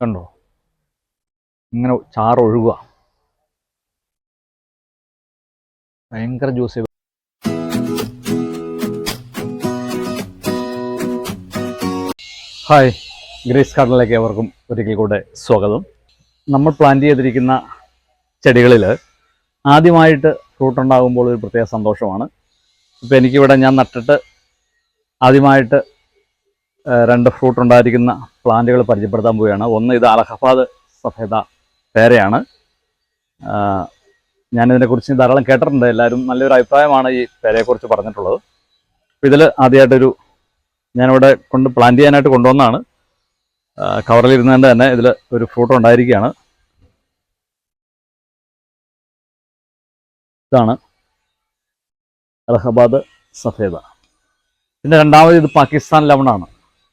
കണ്ടോ? ഇങ്ങനെ ചാറ് ഒഴുകുക. ഭയങ്കര ജ്യൂസ്. ഹായ്. ഗ്രേസ് ഗാർഡനിലേക്ക് ഏവർക്കും ഒരിക്കൽ കൂടെ സ്വാഗതം. നമ്മൾ പ്ലാന്റ് ചെയ്തിരിക്കുന്ന ചെടികളിൽ ആദ്യമായിട്ട് ഫ്രൂട്ട് ഉണ്ടാകുമ്പോൾ ഒരു പ്രത്യേക സന്തോഷമാണ്. ഇപ്പോൾ എനിക്കിവിടെ ഞാൻ നട്ടിട്ട് ആദ്യമായിട്ട് രണ്ട് ഫ്രൂട്ട് ഉണ്ടായിരിക്കുന്ന പ്ലാന്റുകൾ പരിചയപ്പെടുത്താൻ പോവുകയാണ്. ഒന്ന് ഇത് അലഹബാദ് സഫേദ പേരയാണ്. ഞാനിതിനെക്കുറിച്ച് ധാരാളം കേട്ടിട്ടുണ്ട്. എല്ലാവരും നല്ലൊരു അഭിപ്രായമാണ് ഈ പേരയെക്കുറിച്ച് പറഞ്ഞിട്ടുള്ളത്. അപ്പോൾ ഇതിൽ ആദ്യമായിട്ടൊരു ഞാനിവിടെ കൊണ്ട് പ്ലാന്റ് ചെയ്യാനായിട്ട് കൊണ്ടുവന്നാണ്. കവറിൽ ഇരുന്നതിന്റെ തന്നെ ഇതിൽ ഒരു ഫ്രൂട്ട് ഉണ്ടായിരിക്കുകയാണ്. ഇതാണ് അലഹബാദ് സഫേദ. പിന്നെ രണ്ടാമത് ഇത് പാകിസ്ഥാൻ ലെമണാണ്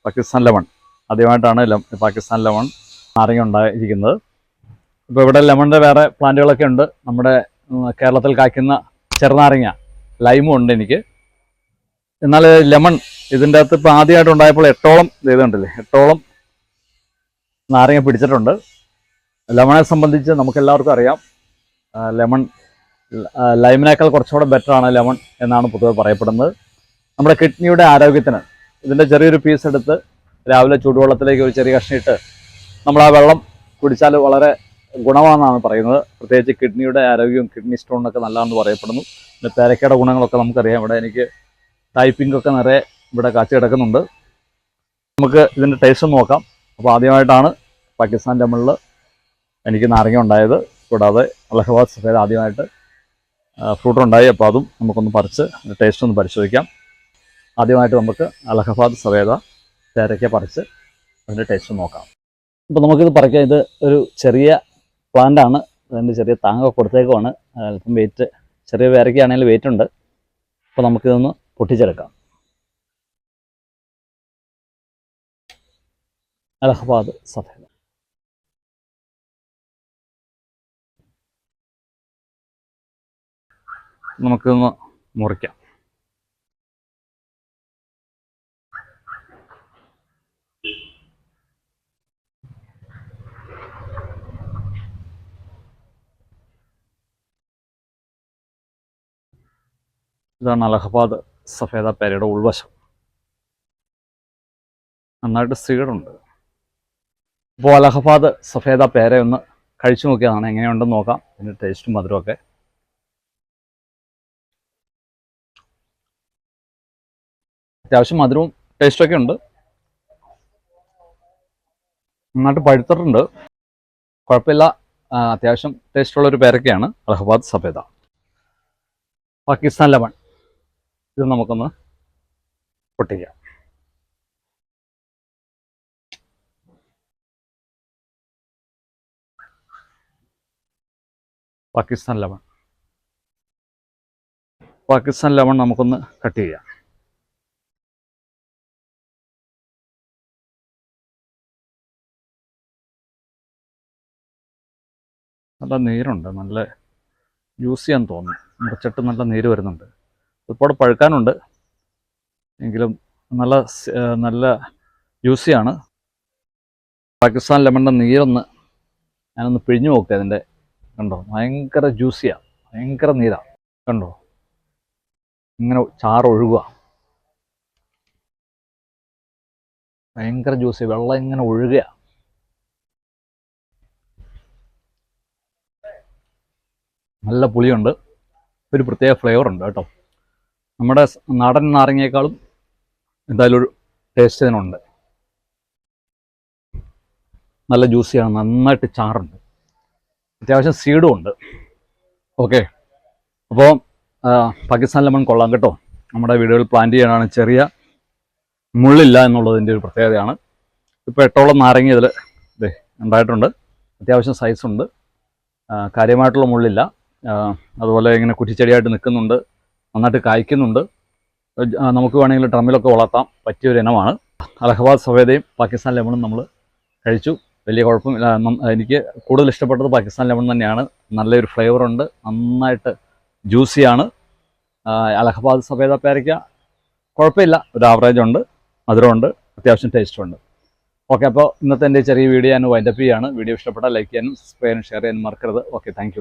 പാകിസ്ഥാൻ ലെമൺ ആദ്യമായിട്ടാണ് പാകിസ്ഥാൻ ലെമൺ നാരങ്ങ ഉണ്ടായിരിക്കുന്നത്. ഇപ്പോൾ ഇവിടെ ലെമണിന്റെ വേറെ പ്ലാന്റുകളൊക്കെ ഉണ്ട്. നമ്മുടെ കേരളത്തിൽ കായ്ക്കുന്ന ചെറുനാരങ്ങ ലൈമും ഉണ്ട് എനിക്ക്. എന്നാൽ ലെമൺ ഇതിന്റെ അകത്ത് ഇപ്പോൾ ആദ്യമായിട്ട് ഉണ്ടായപ്പോൾ എട്ടോളം കണ്ടില്ലേ എട്ടോളം നാരങ്ങ പിടിച്ചിട്ടുണ്ട്. ലെമണെ സംബന്ധിച്ച് നമുക്കെല്ലാവർക്കും അറിയാം. ലെമൺ ലൈമിനേക്കാൾ കുറച്ചുകൂടെ ബെറ്റർ ആണ് ലെമൺ എന്നാണ് പൊതുവെ പറയപ്പെടുന്നത്. നമ്മുടെ കിഡ്നിയുടെ ആരോഗ്യത്തിന് ഇതിന്റെ ചെറിയൊരു പീസ് എടുത്ത് രാവിലെ ചൂടുവെള്ളത്തിലേക്ക് ഒരു ചെറിയ കഷ്ണം ഇട്ട് നമ്മൾ ആ വെള്ളം കുടിച്ചാൽ വളരെ ഗുണമാണെന്നാണ് പറയുന്നത്. പ്രത്യേകിച്ച് കിഡ്നിയുടെ ആരോഗ്യവും കിഡ്നി സ്റ്റോണൊക്കെ നല്ലതാണെന്ന് പറയപ്പെടുന്നു. പിന്നെ പേരക്കയുടെ ഗുണങ്ങളൊക്കെ നമുക്കറിയാം. ഇവിടെ എനിക്ക് ടൈപ്പിംഗ് ഒക്കെ നിറയെ ഇവിടെ കാച്ചു കിടക്കുന്നുണ്ട്. നമുക്ക് ഇതിന്റെ ടേസ്റ്റ് നോക്കാം. അപ്പോൾ ആദ്യമായിട്ടാണ് പാകിസ്ഥാൻ ലെമണിൽ എനിക്ക് നാരങ്ങ ഉണ്ടായത്. കൂടാതെ അലഹബാദ് സഫേദ് ആദ്യമായിട്ട് ഫ്രൂട്ട് ഉണ്ടായി. അപ്പോൾ അതും നമുക്കൊന്ന് പറിച്ച് ടേസ്റ്റ് ഒന്ന് പരിശോധിക്കാം. ആദ്യമായിട്ട് നമുക്ക് അലഹബാദ് സഫേദ പേരയ്ക്ക പറിച്ച് അതിന്റെ ടേസ്റ്റ് നോക്കാം. ഇപ്പോൾ നമുക്കിത് പറിക്കാം. ഇത് ഒരു ചെറിയ പ്ലാന്റ് ആണ്. അതിന്റെ ചെറിയ താങ്ങൊക്കെ കൊടുത്തേക്കുമാണ് അല്പം വെയിറ്റ് ചെറിയ പേരയ്ക്കാണെങ്കിൽ വെയിറ്റ് ഉണ്ട്. അപ്പോൾ നമുക്കിതൊന്ന് പൊട്ടിച്ചെടുക്കാം. അലഹബാദ് സഫേദ നമുക്കിതൊന്ന് മുറിക്കാം. ഇതാണ് അലഹബാദ് സഫേദ പേരയുടെ ഉൾവശം. നന്നായിട്ട് സീഡുണ്ട് ഇപ്പോൾ അലഹബാദ് സഫേദ പേര ഒന്ന് കഴിച്ചു നോക്കിയതാണ് എങ്ങനെയുണ്ടെന്ന് നോക്കാം. അതിന്റെ ടേസ്റ്റും മധുരമൊക്കെ അത്യാവശ്യം മധുരവും ടേസ്റ്റൊക്കെ ഉണ്ട്. നന്നായിട്ട് പഴുത്തിട്ടുണ്ട്. കുഴപ്പമില്ല. അത്യാവശ്യം ടേസ്റ്റുള്ള ഒരു പേരൊക്കെയാണ് അലഹബാദ് സഫേദ. പാകിസ്ഥാൻ ലെമൺ. ഇത് നമുക്കൊന്ന് പൊട്ടിക്കാം. പാകിസ്ഥാൻ ലെമൺ പാകിസ്ഥാൻ ലെമൺ നമുക്കൊന്ന് കട്ട് ചെയ്യാം. നല്ല നീരുണ്ട് നല്ല ജ്യൂസിയാന്ന് തോന്നുന്നു. മുറിച്ചിട്ട് നല്ല നീര് വരുന്നുണ്ട്. ഇപ്പോൾ പഴുക്കാനുണ്ട്. എങ്കിലും നല്ല നല്ല ജ്യൂസിയാണ്. പാകിസ്ഥാൻ ലെമണിന്റെ നീരൊന്ന് ഞാനൊന്ന് പിഴിഞ്ഞു നോക്കുക അതിന്റെ. കണ്ടോ? ഭയങ്കര ജ്യൂസിയാണ് ഭയങ്കര നീരാണ് കണ്ടോ? ഇങ്ങനെ ചാറൊഴുകുക. ഭയങ്കര ജ്യൂസ് വെള്ളം ഇങ്ങനെ ഒഴുകുക. നല്ല പുളിയുണ്ട്. ഒരു പ്രത്യേക ഫ്ലേവർ ഉണ്ട് കേട്ടോ. നമ്മുടെ നാടൻ നാരങ്ങയേക്കാളും എന്തായാലും ഒരു ടേസ്റ്റ് ഇതിനുണ്ട്. നല്ല ജ്യൂസിയാണ് നന്നായിട്ട് ചാറുണ്ട്. അത്യാവശ്യം സീഡും ഉണ്ട്. ഓക്കെ അപ്പോൾ പാകിസ്ഥാൻ ലെമൺ കൊള്ളാം കേട്ടോ. നമ്മുടെ വീടുകളിൽ പ്ലാന്റ് ചെയ്യാനാണ് ചെറിയ മുള്ളില്ല എന്നുള്ളതിന്റെ ഒരു പ്രത്യേകതയാണ്. ഇപ്പോൾ എട്ടോളം നാരങ്ങ ഇതിൽ ഇതേ ഉണ്ടായിട്ടുണ്ട്. അത്യാവശ്യം സൈസുണ്ട് കാര്യമായിട്ടുള്ള മുള്ളില്ല. അതുപോലെ ഇങ്ങനെ കുറ്റിച്ചെടിയായിട്ട് നിൽക്കുന്നുണ്ട്. നന്നായിട്ട് കായ്ക്കുന്നുണ്ട്. നമുക്ക് വേണമെങ്കിൽ ഡ്രമ്മിലൊക്കെ വളർത്താം. പറ്റിയൊരു ഇനമാണ്. അലഹബാദ് സഫേദയും പാകിസ്ഥാൻ ലെമണും നമ്മൾ കഴിച്ചു. വലിയ കുഴപ്പമില്ല നം- എനിക്ക് കൂടുതൽ ഇഷ്ടപ്പെട്ടത് പാകിസ്ഥാൻ ലെമൺ തന്നെയാണ്. നല്ലൊരു ഫ്ലേവറുണ്ട് നന്നായിട്ട് ജ്യൂസിയാണ് അലഹബാദ് സഫേദ പേരയ്ക്ക കുഴപ്പമില്ല. ഒരു ആവറേജ് ഉണ്ട്. മധുരമുണ്ട്. അത്യാവശ്യം ടേസ്റ്റുണ്ട് ഓക്കെ അപ്പോൾ ഇന്നത്തെ എന്റെ ചെറിയ വീഡിയോ ഞാൻ വൈൻഡപ്പ് ചെയ്യാണ്. വീഡിയോ ഇഷ്ടപ്പെട്ടാൽ ലൈക്ക് ചെയ്യാനും സബ്സ്ക്രൈബ് ചെയ്യാനും ഷെയർ ചെയ്യാനും മറക്കരുത്. Okay thank